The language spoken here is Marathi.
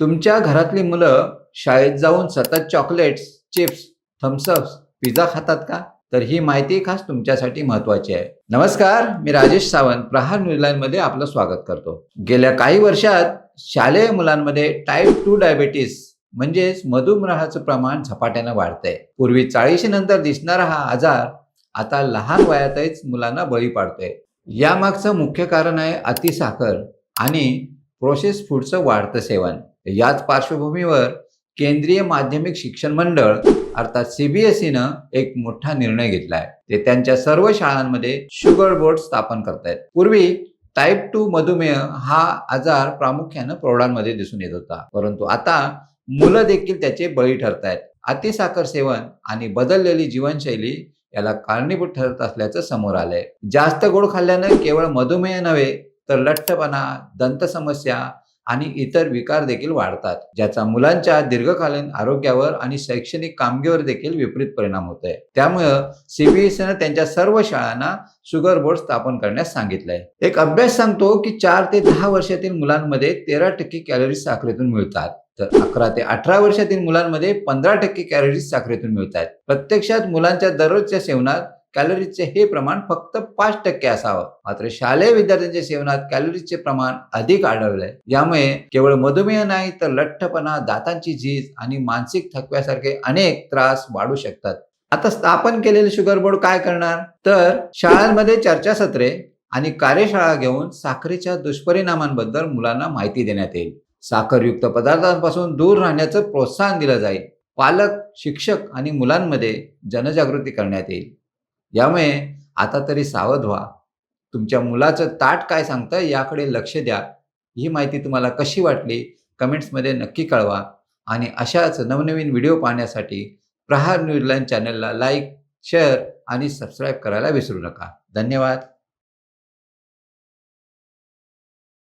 तुमच्या घरातली मुलं शाळेत जाऊन सतत चॉकलेट्स चिप्स थम्सअप्स पिझ्झा खातात का? तर ही माहिती खास तुमच्यासाठी महत्वाची आहे. नमस्कार मी राजेश सावंत प्रहार न्यूजलाईनमध्ये आपलं स्वागत करतो. गेल्या काही वर्षात शालेय मुलांमध्ये टाईप टू डायबेटीस म्हणजेच मधुमेहाचं प्रमाण झपाट्यानं वाढतंय. पूर्वी चाळीशी नंतर दिसणारा हा आजार आता लहान वयातच मुलांना बळी पाडतोय. यामागचं मुख्य कारण आहे अतिसाखर आणि प्रोसेस फूडचं वाढतं सेवन. याच पार्श्वभूमीवर केंद्रीय माध्यमिक शिक्षण मंडळ अर्थात सीबीएसईनं एक मोठा निर्णय घेतलाय. ते त्यांच्या सर्व शाळांमध्ये शुगर बोर्ड स्थापन करतायत. पूर्वी टाईप टू मधुमेह हा आजार प्रामुख्यानं प्रौढांमध्ये दिसून येत होता. परंतु आता मुलं देखील त्याचे बळी ठरतायत. अतिसाखर सेवन आणि बदललेली जीवनशैली याला कारणीभूत ठरत असल्याचं समोर आलंय. जास्त गोड खाल्ल्यानं केवळ मधुमेह नव्हे तर लठ्ठपणा दंत समस्या आणि इतर विकार देखील वाढतात ज्याचा मुलांच्या दीर्घकालीन आरोग्यावर आणि शैक्षणिक कामगिरीवर देखील विपरीत परिणाम होत आहे त्यामुळं सीबीएसईनं त्यांच्या सर्व शाळांना शुगर बोर्ड स्थापन करण्यास सांगितलंय. एक अभ्यास सांगतो की चार ते दहा वर्षातील मुलांमध्ये तेरा टक्के कॅलरीज साखरेतून मिळतात. तर अकरा ते अठरा वर्षातील मुलांमध्ये पंधरा टक्के कॅलरीज साखरेतून मिळतात. प्रत्यक्षात मुलांच्या दररोजच्या सेवनात कॅलरीजचे हे प्रमाण फक्त पाच टक्के असावं. मात्र शालेय विद्यार्थ्यांच्या सेवनात कॅलरीजचे प्रमाण अधिक आढळलंय. यामुळे केवळ मधुमेह नाही तर लठ्ठपणा दातांची झीज आणि मानसिक थकव्यासारखे अनेक त्रास वाढू शकतात. आता स्थापन केलेले शुगर बोर्ड काय करणार? तर शाळांमध्ये चर्चासत्रे आणि कार्यशाळा घेऊन साखरेच्या दुष्परिणामांबद्दल मुलांना माहिती देण्यात येईल. साखरयुक्त पदार्थांपासून दूर राहण्याचं प्रोत्साहन दिलं जाईल. पालक शिक्षक आणि मुलांमध्ये जनजागृती करण्यात येईल. यामुळे आता तरी सावध व्हा. तुमच्या मुलाचं ताट काय सांगतं याकडे लक्ष द्या. ही माहिती तुम्हाला कशी वाटली कमेंट्समध्ये नक्की कळवा. आणि अशाच नवनवीन व्हिडिओ पाहण्यासाठी प्रहार न्यूजलाईन चॅनलला लाईक शेअर आणि सबस्क्राईब करायला विसरू नका. धन्यवाद.